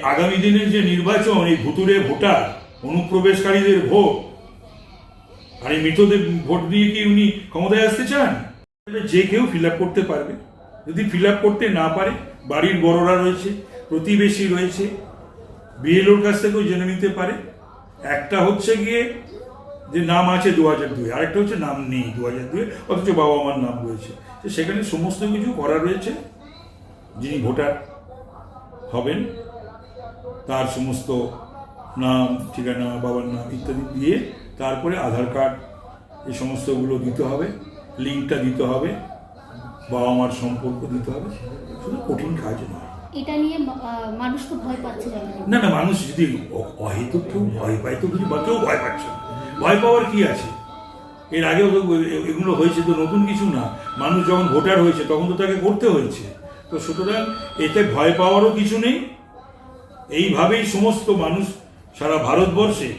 আগামী দিনের যে নির্বাচন, এই ভুতুরে ভোটার, অনুপ্রবেশকারীদের ভোট, আর এই মৃতদের ভোট দিয়ে কি উনি ক্ষমতায় আসতে চান? যে কেউ ফিল করতে পারবে। যদি ফিল করতে না পারে, বাড়ির বড়রা রয়েছে, প্রতিবেশী রয়েছে, বিএলওর কাছ থেকেও জেনে নিতে পারে। একটা হচ্ছে গিয়ে যে নাম আছে দু হাজার দুই, আরেকটা হচ্ছে নাম নেই দু হাজার দুই, অথচ বাবা মার নাম রয়েছে। সেখানে সমস্ত কিছু করা রয়েছে। যিনি ভোটার হবেন তার সমস্ত নাম ঠিকানা বাবার নাম ইত্যাদি দিয়ে তারপরে আধার কার্ড এই সমস্তগুলো দিতে হবে লিঙ্কটা দিতে হবে বাবা মার সম্পর্ক দিতে হবে শুধু কঠিন কাজ নয়। এটা নিয়ে মানুষ তো ভয় পাচ্ছে না না মানুষ যদি অহেতুক কেউ ভয় পায় তো কিছু বা কেউ ভয় পাচ্ছে না ভয় পাওয়ার কি আছে? এর আগেও তো এগুলো হয়েছে তো নতুন কিছু না। মানুষ যখন ভোটার হয়েছে তখন তো তাকে করতে হয়েছে। তো সুতরাং এতে ভয় পাওয়ারও কিছু নেই এইভাবেই সমস্ত মানুষ সারা ভারতবর্ষে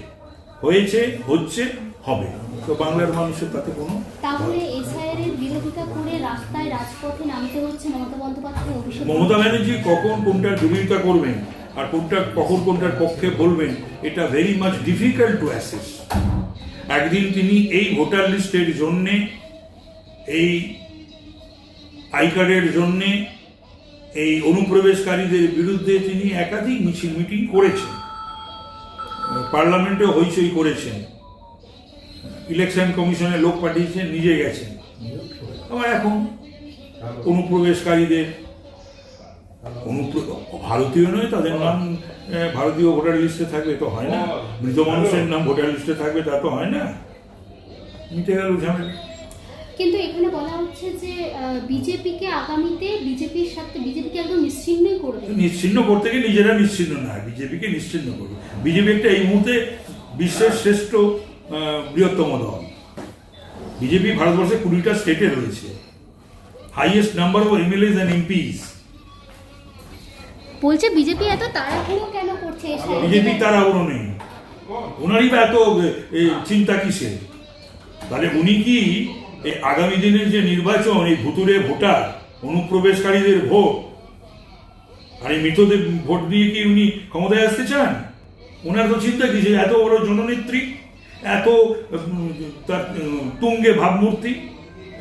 হয়েছে হচ্ছে হবে। তো বাংলার মানুষের তাতে কোনো তাহলে এসআইআর এর বিরোধিতা করে রাস্তায় রাজপথে নামতে হচ্ছে মমতা অভিষেক মমতা ব্যানার্জি কখন কোনটার বিরোধিতা করবেন আর কোনটা কখন কোনটার পক্ষে বলবেন এটা very much difficult to assess একদিন তিনি এই ভোটার লিস্টের জন্যে এই আই কার্ডের জন্যে এই অনুপ্রবেশকারীদের বিরুদ্ধে তিনি একাধিক মিছিল, মিটিং করেছেন। পার্লামেন্টে হইচই করেছেন। ইলেকশন কমিশনে লোক পাঠিয়েছেন নিজে গেছেন। আবার এখন অনুপ্রবেশকারীদের অনুপ্র- ভারতীয় নয়, তাদের নাম ভারতীয় ভোটার লিস্টে থাকবে তো হয় না। মৃত মানুষের নাম ভোটার লিস্টে থাকবে তা তো হয় না। মিটে গেল ঝামেলা। কিন্তু এখানে বলা হচ্ছে যে বিজেপিকে আগামীতে বিজেপির সাথে বিজেপিকে একদম নিশ্চিহ্নই করবে। নিশ্চিন্ন করতে গিয়ে নিজেরা নিশ্চিন্ন না বিজেপিকে নিশ্চিন্ন করবে। বিজেপি একটা এই মুহূর্তে বিশ্বের শ্রেষ্ঠ বৃহত্তম দল। বিজেপি ভারতবর্ষে কুড়িটা স্টেটে রয়েছে। Highest number of MLAs and MPs বলছে বিজেপি এত তাড়াহুড়ো কেন করছে বিজেপি তার আবরণ নেই। ওনারই বা এত চিন্তা কিসে তাহলে উনি কি এই আগামী দিনের যে নির্বাচন, এই ভুতুরে ভোটার, অনুপ্রবেশকারীদের ভোট, আর এই মৃতদের ভোট দিয়ে কি উনি ক্ষমতায় আসতে চান? ওনার তো চিন্তা কি যে এত বড় জননেত্রী, এত তার তুঙ্গে ভাবমূর্তি,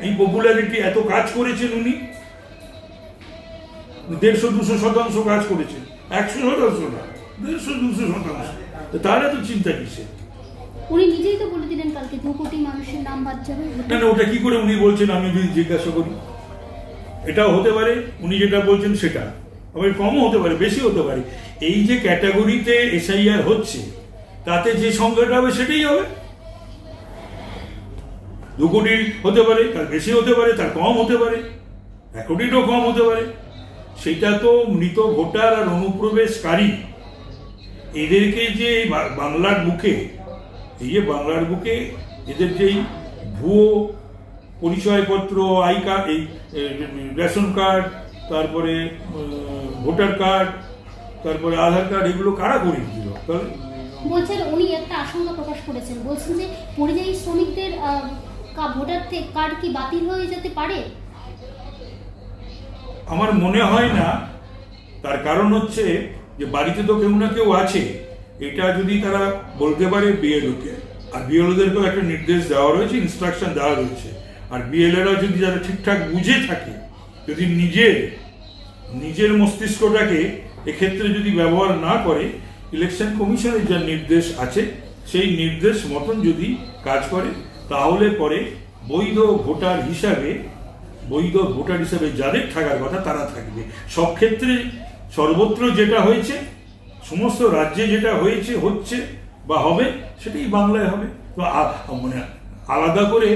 এই পপুলারিটি এত কাজ করেছেন উনি। দেড়শো, দুশো শতাংশ কাজ করেছেন। একশো শতাংশ না, দেড়শো, দুশো শতাংশ। তাহলে তো চিন্তা কিসে উনি নিজেই তো বলে দিলেন কালকে দু কোটি মানুষের নাম বাদ যাবে। না না, ওটা কি করে উনি বলছেন? আমি যদি জিজ্ঞাসা করি। এটাও হতে পারে, উনি যেটা বলছেন সেটা। আবার কমও হতে পারে বেশি হতে পারে। এই যে ক্যাটাগরিতে এসআইআর হচ্ছে, তাতে যে সংখ্যাটা হবে সেটাই হবে। দু কোটি হতে পারে, তার বেশি হতে পারে, তার কম হতে পারে। এক কোটিরও কম হতে পারে। সেটা তো মৃত ভোটার আর অনুপ্রবেশকারী। এদেরকে যে বাংলার বুকে এই যে বাংলার বুকে এদের যেই ভুয়ো পরিচয়পত্র আই কার্ড এই রেশন কার্ড তারপরে ভোটার কার্ড তারপরে আধার কার্ড এগুলো কারা করে দিল? বলছেন উনি একটা আশঙ্কা প্রকাশ করেছেন। বলছেন যে পরিযায়ী শ্রমিকদের ভোটার কার্ড কি বাতিল হয়ে যেতে পারে? আমার মনে হয় না। তার কারণ হচ্ছে যে বাড়িতে তো কেউ না কেউ আছে। এটা যদি তারা বলতে পারে বিএলওকে আর বিএলওদেরকেও একটা নির্দেশ দেওয়া রয়েছে ইনস্ট্রাকশন দেওয়া রয়েছে। আর বিএলএরা যদি যারা ঠিকঠাক বুঝে থাকে, যদি নিজের নিজের মস্তিষ্কটাকে এক্ষেত্রে যদি ব্যবহার না করে ইলেকশন কমিশনের যা নির্দেশ আছে, সেই নির্দেশ মতন যদি কাজ করে, তাহলে পরে বৈধ ভোটার হিসাবে, বৈধ ভোটার হিসাবে যাদের থাকার কথা তারা থাকবে। সব ক্ষেত্রে সর্বত্র যেটা হয়েছে সমস্ত রাজ্যে যেটা হয়েছে হচ্ছে বা হবে সেটাই বাংলায় হবে। তো মানে আলাদা করে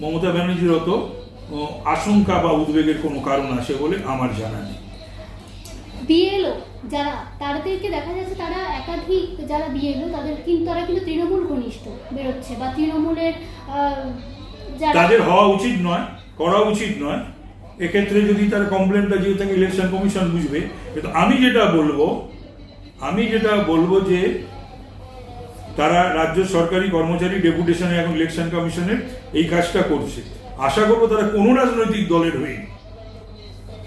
মমতা ব্যানার্জির অত আশঙ্কা বা উদ্বেগের কোনো কারণ আছে বলে আমার জানা নেই। বিএলও যারা তাদেরকে দেখা যাচ্ছে তারা একাধিক যারা বিএলও তাদের কিন্তু তারা কিন্তু তৃণমূল ঘনিষ্ঠ বেরোচ্ছে বা তৃণমূলের তাদের হওয়া উচিত নয় করা উচিত নয়। এক্ষেত্রে যদি তার কমপ্লেনটা থাকে ইলেকশন কমিশন বুঝবে কিন্তু আমি যেটা বলব আমি যেটা বলব যে তারা রাজ্য সরকারি কর্মচারী ডেপুটেশনে এবং ইলেকশন কমিশনের এই কাজটা করছে। আশা করব তারা কোনো রাজনৈতিক দলের হয়ে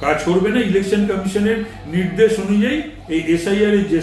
কাজ করবে না। ইলেকশন কমিশনের নির্দেশ অনুযায়ী এই এসআইআর এর যে